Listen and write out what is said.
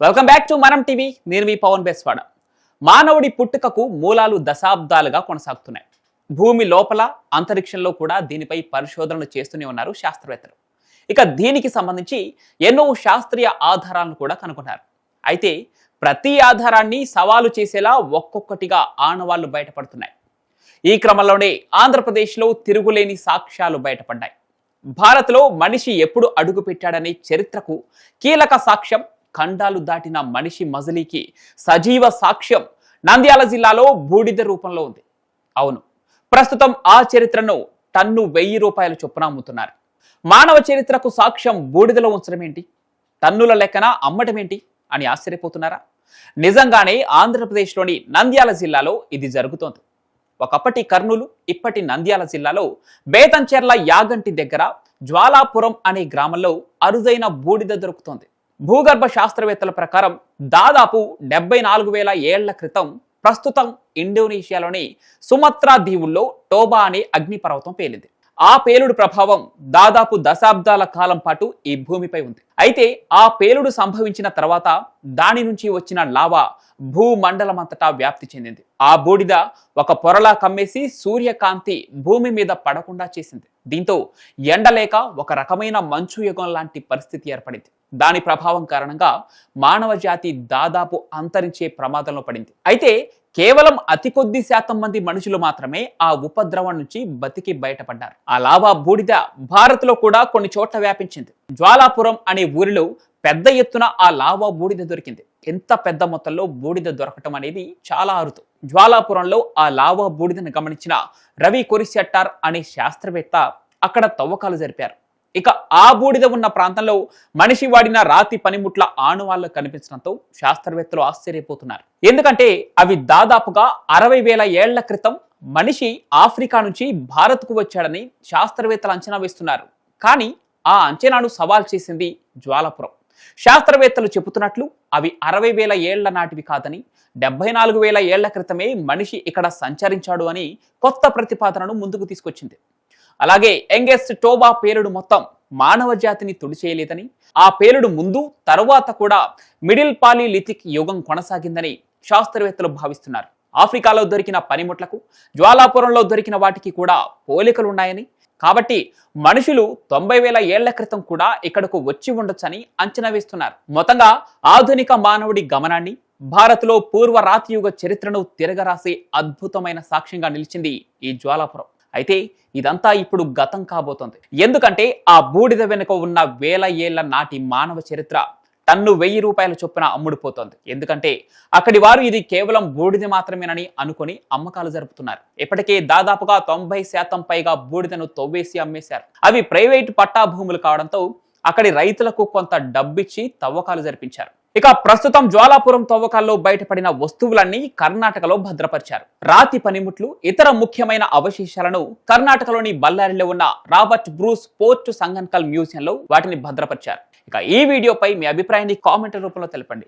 Welcome back to Manam TV నేను మీ పవన్ బెస్వాడ. మానవుడి పుట్టుకకు మూలాలు దశాబ్దాలుగా కొనసాగుతున్నాయి. భూమి లోపల అంతరిక్షంలో కూడా దీనిపై పరిశోధనలు చేస్తూనే ఉన్నారు శాస్త్రవేత్తలు. ఇక దీనికి సంబంధించి ఎన్నో శాస్త్రీయ ఆధారాలను కూడా కనుగొన్నారు. అయితే ప్రతి ఆధారాన్ని సవాలు చేసేలా ఒక్కొక్కటిగా ఆనవాళ్ళు బయటపడుతున్నాయి. ఈ క్రమంలోనే ఆంధ్రప్రదేశ్లో తిరుగులేని సాక్ష్యాలు బయటపడ్డాయి. భారత్లో మనిషి ఎప్పుడు అడుగుపెట్టాడనే చరిత్రకు కీలక సాక్ష్యం ఖండాలు దాటిన మనిషి మజిలీకి సజీవ సాక్ష్యం నంద్యాల జిల్లాలో బూడిద రూపంలో ఉంది. అవును ప్రస్తుతం ఆ చరిత్రను టన్ను వెయ్యి రూపాయల చొప్పున అమ్ముతున్నారు. మానవ చరిత్రకు సాక్ష్యం బూడిదలో ఉంచడం ఏంటి? టన్నుల లెక్కన అమ్మటం ఏంటి? అని ఆశ్చర్యపోతున్నారా? నిజంగానే ఆంధ్రప్రదేశ్లోని నంద్యాల జిల్లాలో ఇది జరుగుతోంది. ఒకప్పటి కర్నూలు ఇప్పటి నంద్యాల జిల్లాలో బేతంచెర్ల యాగంటి దగ్గర జ్వాలాపురం అనే గ్రామంలో అరుదైన బూడిద దొరుకుతోంది. భూగర్భ శాస్త్రవేత్తల ప్రకారం దాదాపు డెబ్బై నాలుగు వేల ఏళ్ళ క్రితం ప్రస్తుతం ఇండోనేషియాలోని సుమత్రా దీవుల్లో టోబా అనే అగ్నిపర్వతం పేలింది. ఆ పేలుడు ప్రభావం దాదాపు దశాబ్దాల కాలం పాటు ఈ భూమిపై ఉంది. అయితే ఆ పేలుడు సంభవించిన తర్వాత దాని నుంచి వచ్చిన లావా భూమండలమంతటా వ్యాప్తి చెందింది. ఆ బూడిద ఒక పొరలా కమ్మేసి సూర్యకాంతి భూమి మీద పడకుండా చేసింది. దీంతో ఎండలేక ఒక రకమైన మంచు యుగం లాంటి పరిస్థితి ఏర్పడింది. దాని ప్రభావం కారణంగా మానవ జాతి దాదాపు అంతరించే ప్రమాదంలో పడింది. అయితే కేవలం అతి కొద్ది శాతం మంది మనుషులు మాత్రమే ఆ ఉపద్రవం నుంచి బతికి బయటపడ్డారు. ఆ లావా బూడిద భారత్లో కూడా కొన్ని చోట్ల వ్యాపించింది. జ్వాలాపురం అనే ఊరిలో పెద్ద ఎత్తున ఆ లావా బూడిద దొరికింది. ఎంత పెద్ద మొత్తంలో బూడిద దొరకటం అనేది చాలా అరుదు. జ్వాలాపురంలో ఆ లావా బూడిదను గమనించిన రవి కొరిశెట్టార్ అనే శాస్త్రవేత్త అక్కడ తవ్వకాలు జరిపారు. ఇక ఆ బూడిద ఉన్న ప్రాంతంలో మనిషి వాడిన రాతి పనిముట్ల ఆనవాళ్ళు కనిపించడంతో శాస్త్రవేత్తలు ఆశ్చర్యపోతున్నారు. ఎందుకంటే అవి దాదాపుగా అరవై వేల ఏళ్ళ క్రితం మనిషి ఆఫ్రికా నుంచి భారత్కు వచ్చాడని శాస్త్రవేత్తలు అంచనా వేస్తున్నారు. కానీ ఆ అంచనాను సవాల్ చేసింది జ్వాలాపురం. శాస్త్రవేత్తలు చెబుతున్నట్లు అవి అరవై వేల ఏళ్ళ నాటివి కాదని డెబ్బై నాలుగు వేల ఏళ్ళ క్రితమే మనిషి ఇక్కడ సంచరించాడు అని కొత్త ప్రతిపాదనను ముందుకు తీసుకొచ్చింది. అలాగే యంగెస్ట్ టోబా పేలుడు మొత్తం మానవ జాతిని తుడిచేయలేదని ఆ పేలుడు ముందు తరువాత కూడా మిడిల్ పాలీలిథిక్ యుగం కొనసాగిందని శాస్త్రవేత్తలు భావిస్తున్నారు. ఆఫ్రికాలో దొరికిన పనిముట్లకు జ్వాలాపురంలో దొరికిన వాటికి కూడా పోలికలున్నాయని కాబట్టి మనుషులు తొంభై వేల ఏళ్ళ క్రితం కూడా ఇక్కడకు వచ్చి ఉండొచ్చని అంచనా వేస్తున్నారు. మొత్తంగా ఆధునిక మానవుడి గమనాన్ని భారత్లో పూర్వ రాతియుగ చరిత్రను తిరగరాసే అద్భుతమైన సాక్ష్యంగా నిలిచింది ఈ జ్వాలాపురం. అయితే ఇదంతా ఇప్పుడు గతం కాబోతోంది. ఎందుకంటే ఆ బూడిద వెనుక ఉన్న వేల ఏళ్ళ నాటి మానవ చరిత్ర టన్ను వెయ్యి రూపాయల చొప్పున అమ్ముడుపోతోంది. ఎందుకంటే అక్కడి వారు ఇది కేవలం బూడిద మాత్రమేనని అనుకొని అమ్మకాలు జరుపుతున్నారు. ఇప్పటికే దాదాపుగా తొంభై శాతం పైగా బూడిదను తవ్వేసి అమ్మేశారు. అవి ప్రైవేటు పట్టా భూములు కావడంతో అక్కడి రైతులకు కొంత డబ్బిచ్చి తవ్వకాలు జరిపించారు. ఇక ప్రస్తుతం జ్వాలాపురం తవ్వకాల్లో బయటపడిన వస్తువులన్నీ కర్ణాటకలో భద్రపరిచారు. రాతి పనిముట్లు ఇతర ముఖ్యమైన అవశేషాలను కర్ణాటకలోని బళ్ళారిలో ఉన్న రాబర్ట్ బ్రూస్ పోర్ట్ సంగన్కల్ మ్యూజియంలో వాటిని భద్రపరిచారు. ఇక ఈ వీడియోపై మీ అభిప్రాయాన్ని కామెంట్ రూపంలో తెలపండి.